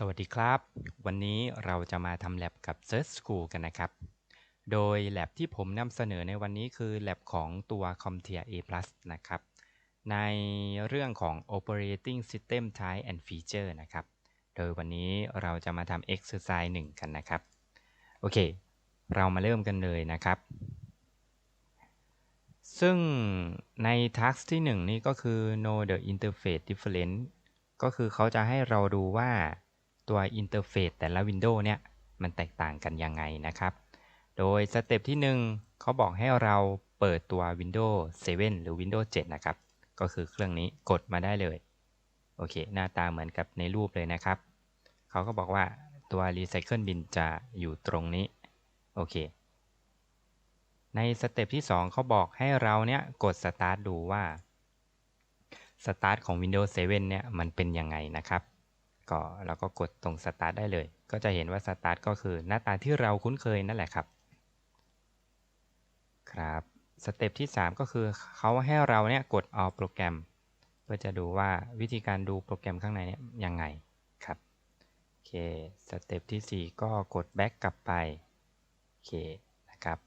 สวัสดีครับ วันนี้เราจะมาทำแ a บกับ Search School กันนะครับ โดย lab ที่ผมนำเสนอในวันนี้คือ lab ของตัว CompTIA A+ นะครับ ในเรื่องของ Operating System Type and Feature นะครับ โดยวันนี้เราจะมาทำ Exercise 1 กันนะครับ โอเค เรามาเริ่มกันเลยนะครับ ซึ่งใน task ที่ 1 นี่ก็คือ know the interface difference ก็คือเขาจะให้เราดูว่า ตัวอินเทอร์เฟซแต่ละวินโดว์เนี่ยมันแตกต่างกันยังไงนะครับ โดยสเต็ปที่ 1เขาบอกให้เราเปิดตัว Windows 7 หรือ Windows 7 นะครับ ก็คือเครื่องนี้กดมาได้เลย โอเค หน้าตาเหมือนกับในรูปเลยนะครับ เขาก็บอกว่าตัว Recycle Bin จะอยู่ตรงนี้ โอเค ในสเต็ปที่ 2 เขาบอกให้เราเนี่ยกด Start ดูว่า Start ของ Windows 7 เนี่ยมันเป็นยังไงนะครับ ก็เราก็กดตรง Start ได้เลย ก็จะเห็นว่า Start ก็คือหน้าตาที่เราคุ้นเคยนั่นแหละครับ ครับสเต็ปที่ 3 ก็คือเขาให้เราเนี่ยกดเอาโปรแกรมเพื่อจะดูว่าวิธีการดูโปรแกรมข้างในเนี่ยยังไงครับโอเคสเต็ปที่ 4 ก็กด back กลับไปโอเคนะครับ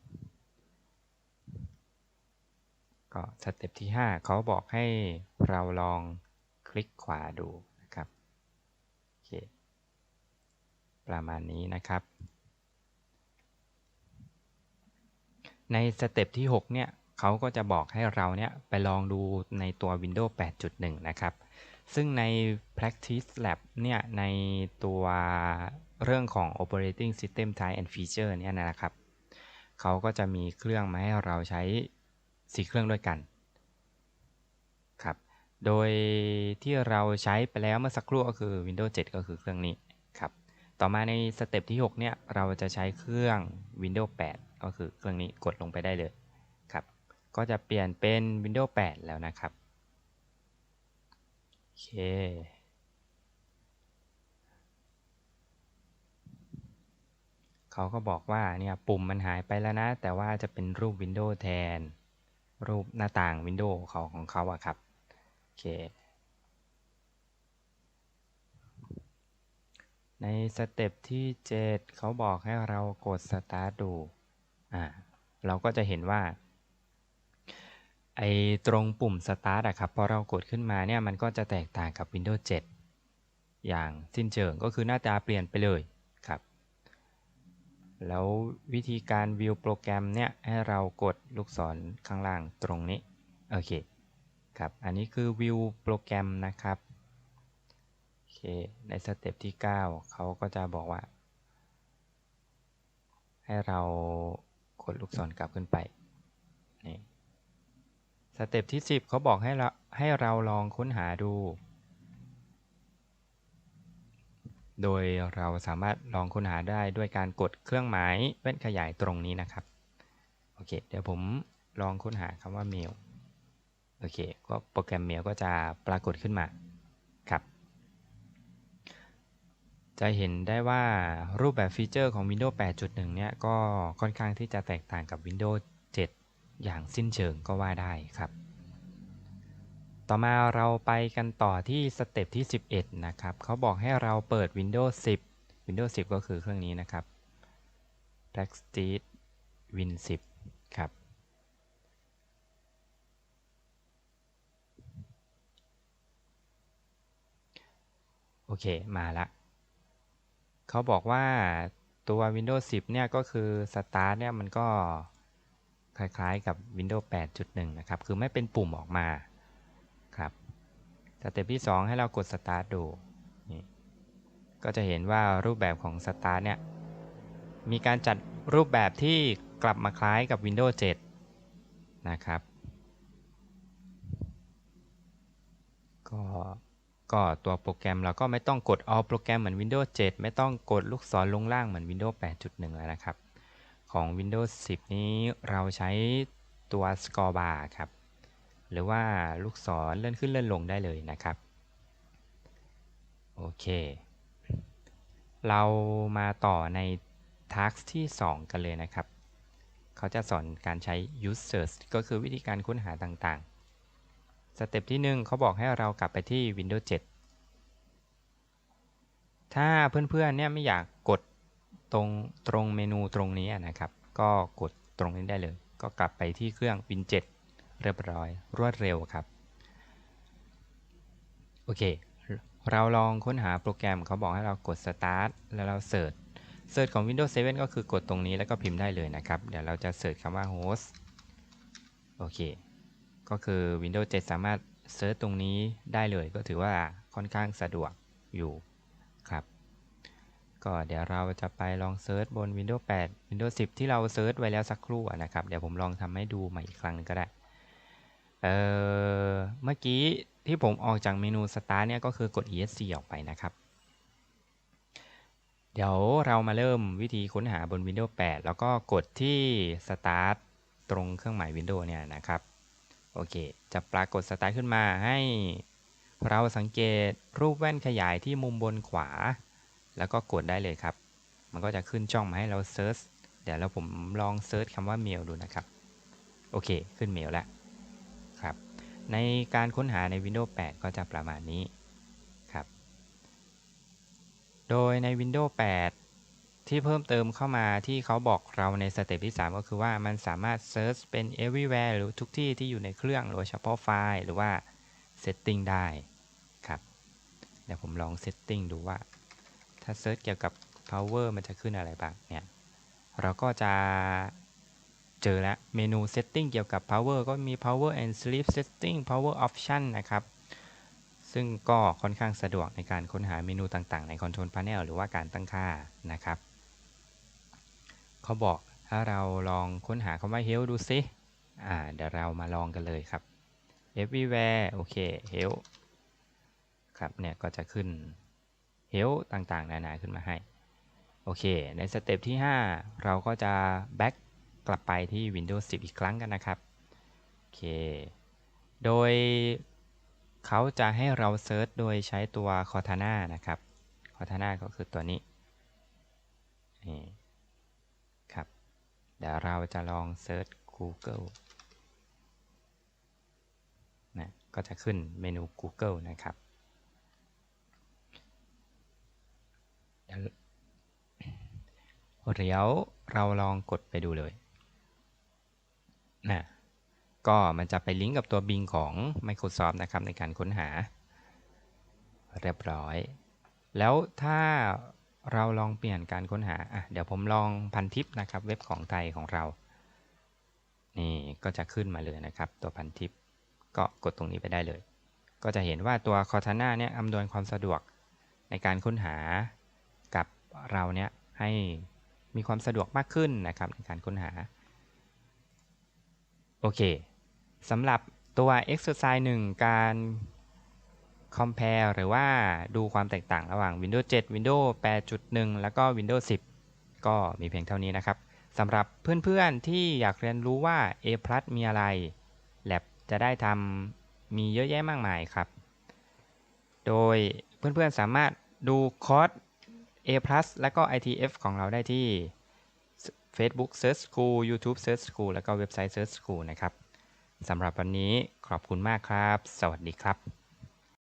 ก็สเต็ปที่ 5 เขาบอกให้เราลองคลิกขวาดู ประมาณนี้นะครับ ในสเต็ปที่ 6 เนี่ยเขาก็จะบอกให้เราเนี่ยไปลองดูในตัว Windows 8.1 นะครับ ซึ่งใน practice lab เนี่ยในตัวเรื่องของ operating system type and feature เนี่ยนะครับเขาก็จะมีเครื่องมาให้เราใช้ 4 เครื่องด้วยกันครับ โดยที่เราใช้ไปแล้วเมื่อสักครู่ก็คือ Windows 7 ก็คือเครื่องนี้ ต่อมาในสเต็ปที่ 6 เนี่ยเราจะใช้เครื่อง Windows 8 ก็คือเครื่องนี้กดลงไปได้เลยครับ ก็จะเปลี่ยนเป็น Windows 8 แล้วนะครับโอเคเขาก็บอกว่าเนี่ยปุ่มมันหายไปแล้วนะ แต่ว่าจะเป็นรูป Windows แทน รูปหน้าต่าง Windows เขาของเขาอะครับโอเค ในสเต็ปที่ 7 เขาบอกให้เรากด Start ดูอ่าเราก็จะเห็นว่าไอ้ตรงปุ่ม Start อะครับพอเรากดขึ้นมาเนี่ยมันก็จะแตกต่างกับ Windows 7 อย่างสิ้นเชิงก็คือหน้าตาเปลี่ยนไปเลยครับ แล้ววิธีการวิวโปรแกรมเนี่ยให้เรากดลูกศรข้างล่างตรงนี้ โอเคครับ อันนี้คือวิวโปรแกรมนะครับ เค ในสเต็ปที่ 9 เขาก็จะบอกว่า ให้เรากดลูกศรกลับขึ้นไปนี่สเต็ปที่ 10 เขาบอกให้เราให้เราลองค้นหาดู โดยเราสามารถลองค้นหาได้ด้วยการกดเครื่องหมายเว้นขยายตรงนี้นะครับ โอเค เดี๋ยวผมลองค้นหาคำว่าเมล โอเค ก็โปรแกรมเมลก็จะปรากฏขึ้นมาครับ จะเห็นได้ว่ารูปแบบฟีเจอร์ของ Windows 8.1 เนี่ยก็ค่อนข้างที่จะแตกต่างกับ Windows 7 อย่างสิ้นเชิงก็ว่าได้ครับ ต่อมาเราไปกันต่อที่สเต็ปที่ 11 นะครับเขาบอกให้เราเปิด Windows 10 Windows 10 ก็คือเครื่องนี้นะครับ Prestige Win 10 ครับ โอเค มาละ เขาบอกว่าตัว Windows 10 เนี่ยก็คือ Start เนี่ยมันก็คล้ายๆกับ Windows 8.1 นะครับ คือไม่เป็นปุ่มออกมาครับสเต็ปที่ 2 ให้เรากด Start ดู ก็จะเห็นว่ารูปแบบของ Start เนี่ย มีการจัดรูปแบบที่กลับมาคล้ายกับ Windows 7 นะครับ ก็ ก็ตัวโปรแกรมเราก็ไม่ต้องกด all โปรแกรมเหมือน Windows 7 ไม่ต้องกดลูกศรลงล่างเหมือน Windows 8.1 แล้วนะครับ ของ Windows 10 นี้เราใช้ตัว score bar ครับ หรือว่าลูกศรเลื่อนขึ้นเลื่อนลงได้เลยนะครับ โอเค เรามาต่อใน task ที่ 2 กันเลยนะครับ เขาจะสอนการใช้ use search ก็คือวิธีการค้นหาต่างๆ สเต็ปที่ 1 เขาบอกให้เรากลับไปที่ Windows 7 ถ้าเพื่อนๆเนี่ยไม่อยากกดตรงตรงเมนูตรงนี้นะครับ ก็กดตรงนี้ได้เลย ก็กลับไปที่เครื่อง Win 7 เรียบร้อย รวดเร็วครับ โอเค เราลองค้นหาโปรแกรมเขาบอกให้เรากด Start แล้วเราเสิร์ชเสิร์ชของ Windows 7 ก็คือกดตรงนี้แล้วก็พิมพ์ได้เลยนะครับ เดี๋ยวเราจะเสิร์ชคำว่า host โอเค ก็คือ Windows 7 สามารถเสิร์ชตรงนี้ได้เลย ก็ถือว่าค่อนข้างสะดวกอยู่ครับก็เดี๋ยวเราจะไปลองเซิร์ชบน Windows 8 Windows 10 ที่เราเซิร์ชไว้แล้วสักครู่นะครับ เดี๋ยวผมลองทำให้ดูใหม่อีกครั้งนึงก็ได้ เออเมื่อกี้ที่ผมออกจากเมนู Start เนี่ยก็คือกด ESC ออกไปนะครับ เดี๋ยวเรามาเริ่มวิธีค้นหาบน Windows 8 แล้วก็กดที่ Start ตรงเครื่องหมาย Windows เนี่ยนะครับ โอเค จะปรากฏ Start ขึ้นมาให้ เราสังเกตรูปแว่นขยายที่มุมบนขวา แล้วก็กดได้เลยครับ มันก็จะขึ้นช่องมาให้เราเซิร์ช เดี๋ยวเราผมลองเซิร์ชคำว่าเมลดูนะครับ โอเค ขึ้นเมลแล้วครับ ในการค้นหาใน Windows 8 ก็จะประมาณนี้ครับ โดยใน Windows 8 ที่เพิ่มเติมเข้ามาที่เขาบอกเราในสเต็ปที่ 3 ก็คือว่ามันสามารถ Search เป็น everywhere หรือทุกที่ที่อยู่ในเครื่องหรือเฉพาะไฟล์หรือว่า Setting ได้ครับเดี๋ยวผมลอง Setting ดูว่า ถ้า Search เกี่ยวกับ power มันจะขึ้นอะไรบ้างเนี่ยเราก็จะเจอแล้วเมนู setting เกี่ยวกับ power ก็มี power and sleep setting power option นะครับซึ่งก็ค่อนข้างสะดวกในการค้นหาเมนูต่างๆ ใน control panel หรือว่าการตั้งค่านะครับ เขาบอกถ้าเราลองค้นหาคำว่า help ดูซิอ่าเดี๋ยวเรามาลองกันเลยครับ everywhere โอเค help ครับเนี่ยก็จะขึ้น help ต่างๆ นานาขึ้นมาให้ โอเค ในสเต็ปที่ 5 เราก็จะ back กลับไปที่ Windows 10 อีกครั้งกันนะครับ โอเค โดยเขาจะให้เราเซิร์ชโดยใช้ตัว Cortana นะครับ Cortana ก็คือตัวนี้นี่ เดี๋ยวเราจะลองเซิร์ช Google นะก็จะขึ้นเมนู Google นะครับเดี๋ยวเดี๋ยวเราลองกดไปดูเลยนะก็มันจะไปลิงก์กับตัว Bing ของ Microsoft นะครับในการค้นหา เรียบร้อย แล้วถ้า เราลองเปลี่ยนการค้นหาอะเดี๋ยวผมลองพันทิปนะครับเว็บของไทยของเรา นี่ก็จะขึ้นมาเลยนะครับ ตัวพันทิปก็กดตรงนี้ไปได้เลย ก็จะเห็นว่าตัว Cortana เนี่ยอำนวยความสะดวกในการค้นหากับเราเนี่ยให้มีความสะดวกมากขึ้นนะครับในการค้นหา โอเคสำหรับตัว exercise 1 การ compare หรือว่าดูความแตกต่างระหว่าง Windows 7 Windows 8.1 แล้วก็ Windows 10 ก็มีเพียงเท่านี้นะครับสำหรับเพื่อนๆที่อยากเรียนรู้ว่า A+ มีอะไร Lab จะได้ทำมีเยอะแยะมากมายครับ โดยเพื่อนๆสามารถดูคอร์ส A+ และก็ ITF ของเราได้ที่ Facebook Search School YouTube Search School แล้วก็เว็บไซต์ Search School นะครับสำหรับวันนี้ขอบคุณมากครับ สวัสดีครับ